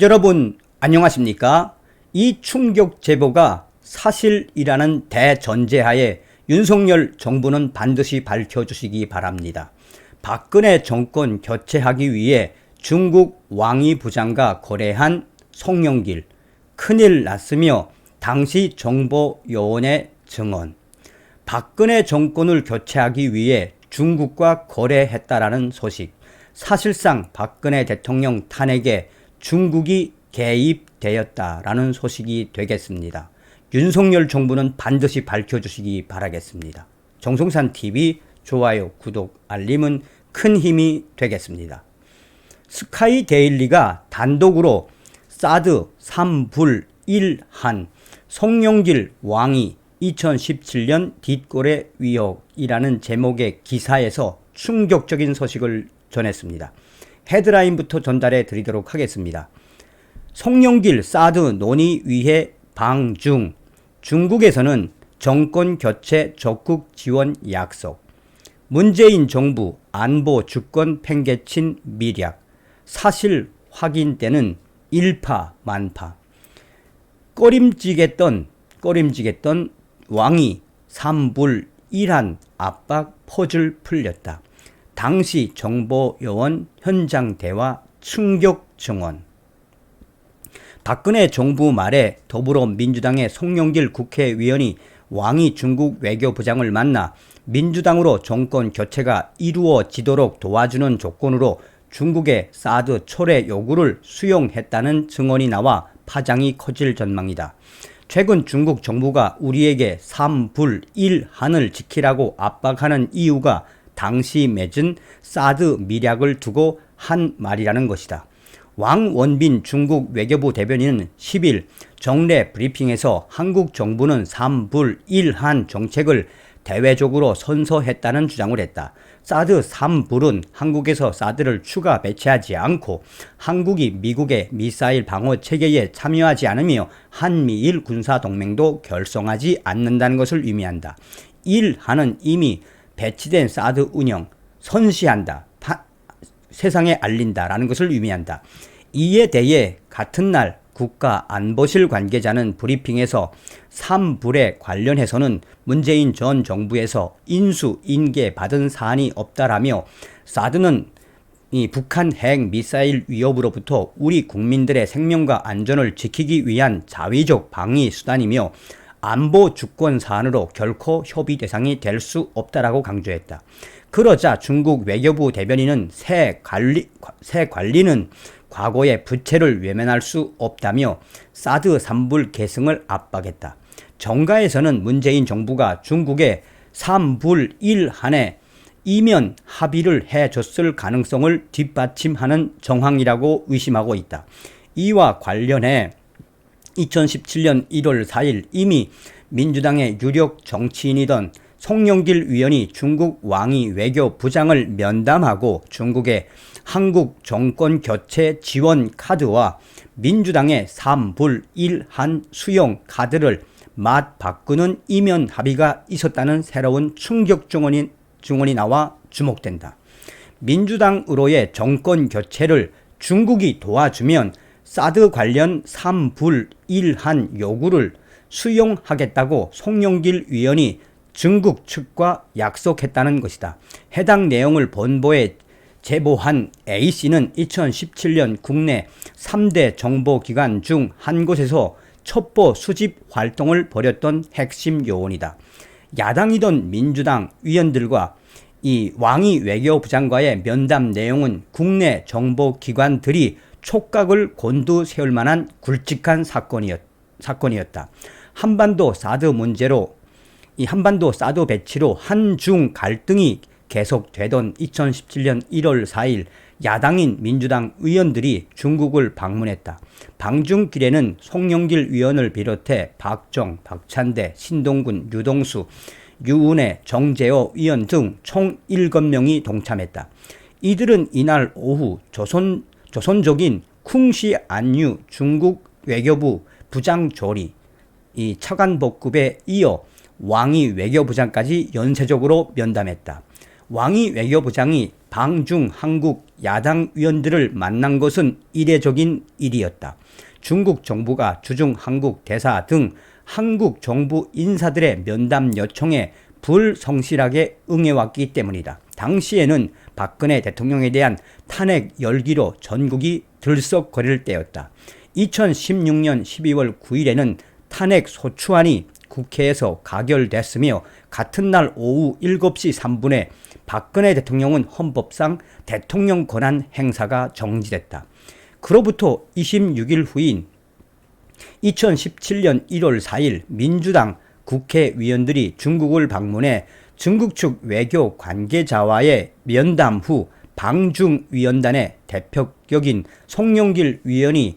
여러분 안녕하십니까? 이 충격 제보가 사실이라는 대전제하에 윤석열 정부는 반드시 밝혀주시기 바랍니다. 박근혜 정권 교체하기 위해 중국 왕이 부장과 거래한 송영길 큰일 났으며 당시 정보 요원의 증언 박근혜 정권을 교체하기 위해 중국과 거래했다라는 소식 사실상 박근혜 대통령 탄핵에 중국이 개입되었다라는 소식이 되겠습니다. 윤석열 정부는 반드시 밝혀주시기 바라겠습니다. 정성산 TV 좋아요, 구독, 알림은 큰 힘이 되겠습니다. 스카이 데일리가 단독으로 사드 3불 1한 송영길 왕이 2017년 뒷골의 위협이라는 제목의 기사에서 충격적인 소식을 전했습니다. 헤드라인부터 전달해 드리도록 하겠습니다. 송영길 사드 논의 위해 방중 중국에서는 정권 교체 적극 지원 약속 문재인 정부 안보 주권 팽개친 미략 사실 확인되는 일파 만파 꺼림지겠던 꺼림지겠던 왕이 삼불 일한 압박 퍼즐 풀렸다. 당시 정보요원 현장 대화 충격 증언 박근혜 정부 말에 더불어민주당의 송영길 국회의원이 왕이 중국 외교부장을 만나 민주당으로 정권 교체가 이루어지도록 도와주는 조건으로 중국의 사드 초래 요구를 수용했다는 증언이 나와 파장이 커질 전망이다. 최근 중국 정부가 우리에게 3불 1한을 지키라고 압박하는 이유가 당시 맺은 사드 미략을 두고 한 말이라는 것이다. 왕원빈 중국 외교부 대변인은 10일 정례 브리핑에서 한국 정부는 3불 1한 정책을 대외적으로 선서했다는 주장을 했다. 사드 3불은 한국에서 사드를 추가 배치하지 않고 한국이 미국의 미사일 방어 체계에 참여하지 않으며 한미일 군사 동맹도 결성하지 않는다는 것을 의미한다. 1하는 이미 배치된 사드 운영 선시한다. 파, 세상에 알린다라는 것을 의미한다. 이에 대해 같은 날 국가 안보실 관계자는 브리핑에서 3불에 관련해서는 문재인 전 정부에서 인수, 인계 받은 사안이 없다라며 사드는 이 북한 핵 미사일 위협으로부터 우리 국민들의 생명과 안전을 지키기 위한 자위적 방위 수단이며 안보 주권 사안으로 결코 협의 대상이 될 수 없다라고 강조했다. 그러자 중국 외교부 대변인은 새 관리 새 관리는 과거의 부채를 외면할 수 없다며 사드 3불 계승을 압박했다. 정가에서는 문재인 정부가 중국에 3불 1한에 이면 합의를 해줬을 가능성을 뒷받침하는 정황이라고 의심하고 있다. 이와 관련해 2017년 1월 4일 이미 민주당의 유력 정치인이던 송영길 위원이 중국 왕이 외교 부장을 면담하고 중국의 한국 정권 교체 지원 카드와 민주당의 3불 1한 수용 카드를 맛 바꾸는 이면 합의가 있었다는 새로운 충격 증언이, 증언이 나와 주목된다. 민주당으로의 정권 교체를 중국이 도와주면 사드 관련 3불 1한 요구를 수용하겠다고 송영길 위원이 중국 측과 약속했다는 것이다. 해당 내용을 본보에 제보한 A씨는 2017년 국내 3대 정보기관 중 한 곳에서 첩보 수집 활동을 벌였던 핵심 요원이다. 야당이던 민주당 위원들과 이 왕이 외교부장과의 면담 내용은 국내 정보기관들이 촉각을 곤두세울 만한 굵직한 사건이었, 사건이었다. 한반도 사드 문제로 이 한반도 사드 배치로 한중 갈등이 계속되던 2017년 1월 4일 야당인 민주당 의원들이 중국을 방문했다. 방중길에는 송영길 의원을 비롯해 박정, 박찬대, 신동군, 유동수, 유은혜, 정재호 의원 등 총 7명이 동참했다. 이들은 이날 오후 조선, 조선적인 쿵시 안유 중국 외교부 부장 조리 이 차관복급에 이어 왕이 외교부장까지 연쇄적으로 면담했다. 왕이 외교부장이 방중 한국 야당 위원들을 만난 것은 이례적인 일이었다. 중국 정부가 주중 한국 대사 등 한국 정부 인사들의 면담 요청에 불성실하게 응해왔기 때문이다. 당시에는 박근혜 대통령에 대한 탄핵 열기로 전국이 들썩거릴 때였다. 2016년 12월 9일에는 탄핵 소추안이 국회에서 가결됐으며 같은 날 오후 7시 3분에 박근혜 대통령은 헌법상 대통령 권한 행사가 정지됐다. 그로부터 26일 후인 2017년 1월 4일 민주당 국회의원들이 중국을 방문해 중국 측 외교 관계자와의 면담 후 방중 위원단의 대표격인 송영길 위원이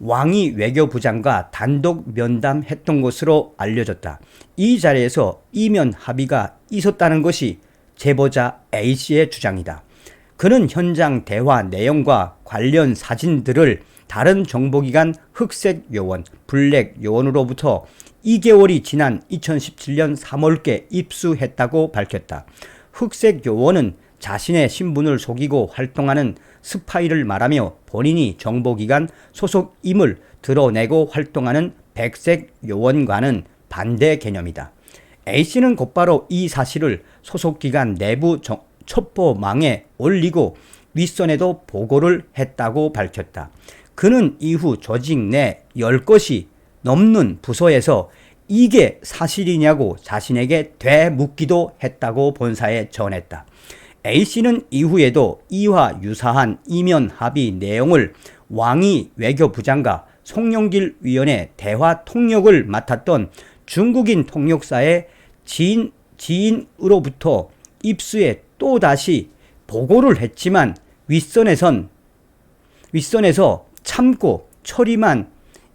왕이 외교부장과 단독 면담했던 것으로 알려졌다. 이 자리에서 이면 합의가 있었다는 것이 제보자 A씨의 주장이다. 그는 현장 대화 내용과 관련 사진들을 다른 정보기관 흑색 요원, 블랙 요원으로부터 2개월이 지난 2017년 3월께 입수했다고 밝혔다. 흑색 요원은 자신의 신분을 속이고 활동하는 스파이를 말하며 본인이 정보기관 소속임을 드러내고 활동하는 백색 요원과는 반대 개념이다. A씨는 곧바로 이 사실을 소속기관 내부 첩보망에 올리고 윗선에도 보고를 했다고 밝혔다. 그는 이후 조직 내 10것이 넘는 부서에서 이게 사실이냐고 자신에게 되묻기도 했다고 본사에 전했다. A씨는 이후에도 이와 유사한 이면 합의 내용을 왕이 외교부장과 송영길 위원의 대화 통역을 맡았던 중국인 통역사의 지인, 지인으로부터 입수해 또다시 보고를 했지만 윗선에선 윗선에서 참고 처리만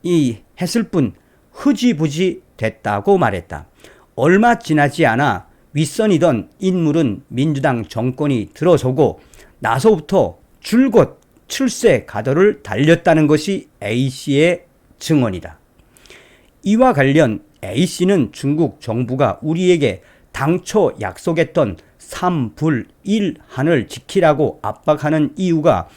이 했을 뿐 흐지부지 됐다고 말했다. 얼마 지나지 않아 윗선이던 인물은 민주당 정권이 들어서고 나서부터 줄곧 출세 가도를 달렸다는 것이 A씨의 증언이다. 이와 관련 A씨는 중국 정부가 우리에게 당초 약속했던 3불 1한을 지키라고 압박하는 이유가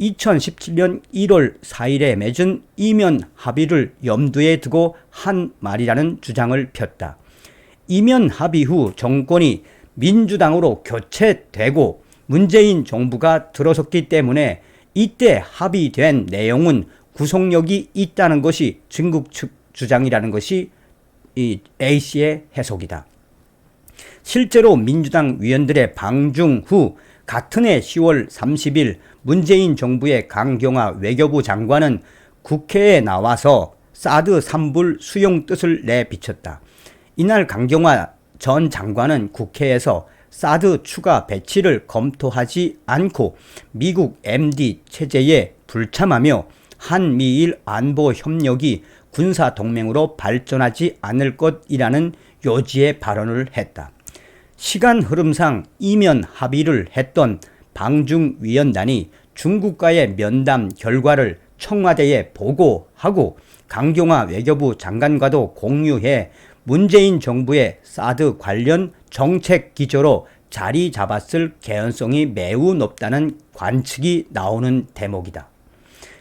2017년 1월 4일에 맺은 이면 합의를 염두에 두고 한 말이라는 주장을 폈다. 이면 합의 후 정권이 민주당으로 교체되고 문재인 정부가 들어섰기 때문에 이때 합의된 내용은 구속력이 있다는 것이 중국 측 주장이라는 것이 이 A씨의 해석이다. 실제로 민주당 위원들의 방중 후 같은 해 10월 30일 문재인 정부의 강경화 외교부 장관은 국회에 나와서 사드 3불 수용 뜻을 내비쳤다. 이날 강경화 전 장관은 국회에서 사드 추가 배치를 검토하지 않고 미국 MD 체제에 불참하며 한미일 안보 협력이 군사 동맹으로 발전하지 않을 것이라는 요지의 발언을 했다. 시간 흐름상 이면 합의를 했던 방중위원단이 중국과의 면담 결과를 청와대에 보고하고 강경화 외교부 장관과도 공유해 문재인 정부의 사드 관련 정책 기조로 자리 잡았을 개연성이 매우 높다는 관측이 나오는 대목이다.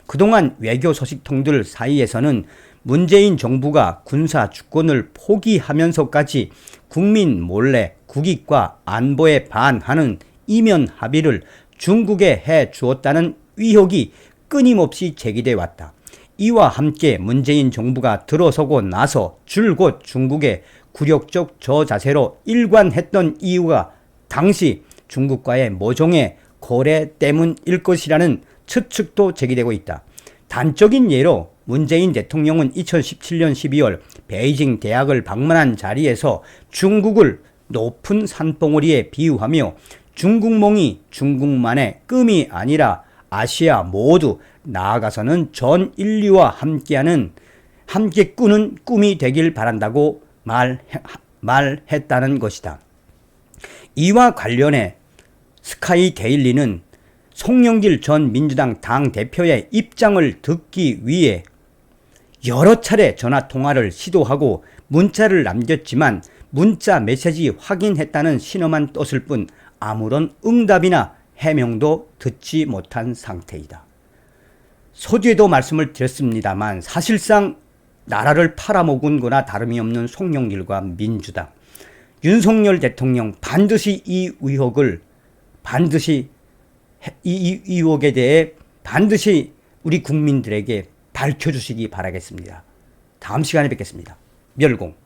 그동안 외교 소식통들 사이에서는 문재인 정부가 군사 주권을 포기하면서까지 국민 몰래 국익과 안보에 반하는 이면 합의를 중국에 해 주었다는 의혹이 끊임없이 제기돼 왔다. 이와 함께 문재인 정부가 들어서고 나서 줄곧 중국의 굴욕적 저자세로 일관했던 이유가 당시 중국과의 모종의 거래 때문일 것이라는 추측도 제기되고 있다. 단적인 예로 문재인 대통령은 2017년 12월 베이징 대학을 방문한 자리에서 중국을 높은 산봉우리에 비유하며 중국몽이 중국만의 꿈이 아니라 아시아 모두 나아가서는 전 인류와 함께하는 함께 꾸는 꿈이 되길 바란다고 말, 말했다는 것이다. 이와 관련해 스카이 데일리는 송영길 전 민주당 당 대표의 입장을 듣기 위해 여러 차례 전화 통화를 시도하고 문자를 남겼지만 문자 메시지 확인했다는 신호만 떴을 뿐 아무런 응답이나 해명도 듣지 못한 상태이다. 서두에도 말씀을 드렸습니다만 사실상 나라를 팔아먹은 거나 다름이 없는 송영길과 민주당, 윤석열 대통령 반드시 이 의혹을 반드시 이 의혹에 대해 반드시 우리 국민들에게 밝혀주시기 바라겠습니다. 다음 시간에 뵙겠습니다. 멸공.